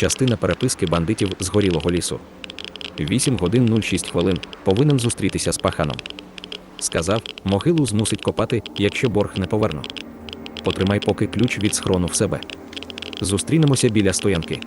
Частина переписки бандитів з горілого лісу. 8 годин 06 хвилин. Повинен зустрітися з паханом. Сказав, могилу змусить копати, якщо борг не поверну. Потримай поки ключ від схрону в себе. Зустрінемося біля стоянки.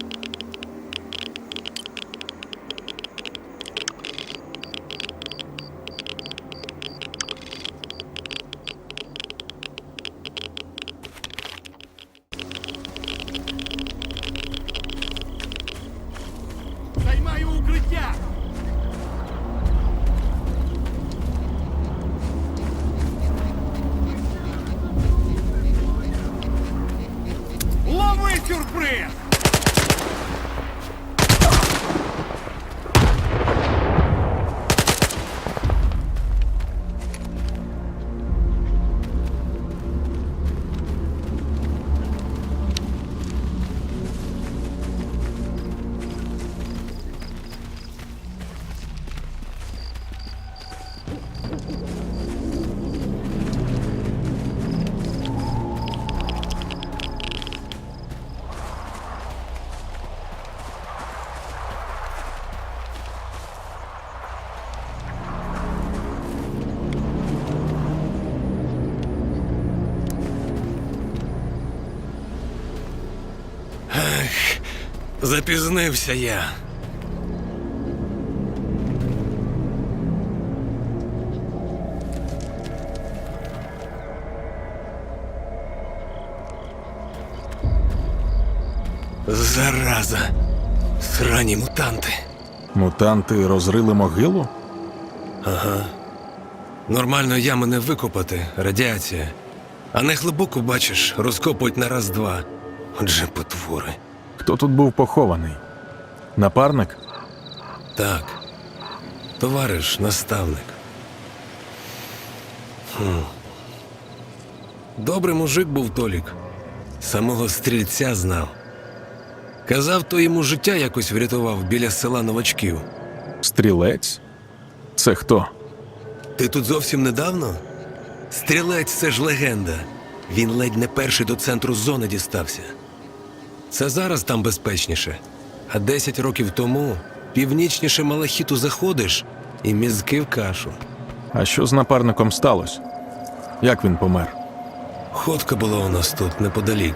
que o! Запізнився я. Зараза. Срані мутанти. Мутанти розрили могилу? Ага. Нормально ями не викопати, радіація. А не глибоко, бачиш, розкопують на раз-два. Отже, потвори. Хто тут був похований? Напарник? Так. Товариш, наставник. Хм. Добрий мужик був Толік. Самого стрільця знав. Казав, то йому життя якось врятував біля села новачків. Стрілець? Це хто? Ти тут зовсім недавно? Стрілець це ж легенда. Він ледь не перший до центру зони дістався. Це зараз там безпечніше. А 10 років тому північніше Малахіту заходиш і мізки в кашу. А що з напарником сталося? Як він помер? Ходка була у нас тут неподалік.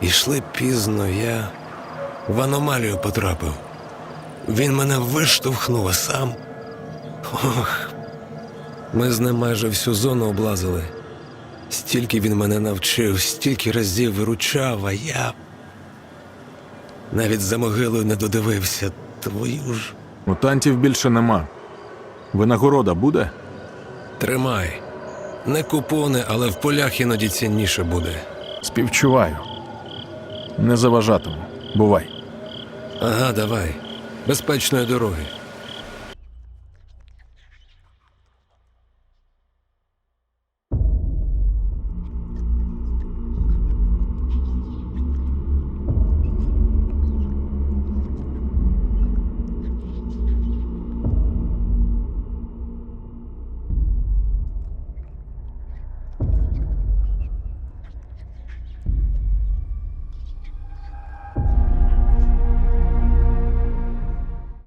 Ішли пізно, я в аномалію потрапив. Він мене виштовхнув, а сам. Ох. Ми з ним майже всю зону облазили. Стільки він мене навчив, стільки разів виручав, а я. Навіть за могилою не додивився. Твою ж. Мутантів більше нема. Винагорода буде? Тримай. Не купони, але в полях іноді цінніше буде. Співчуваю. Не заважатиму. Бувай. Ага, давай. Безпечної дороги.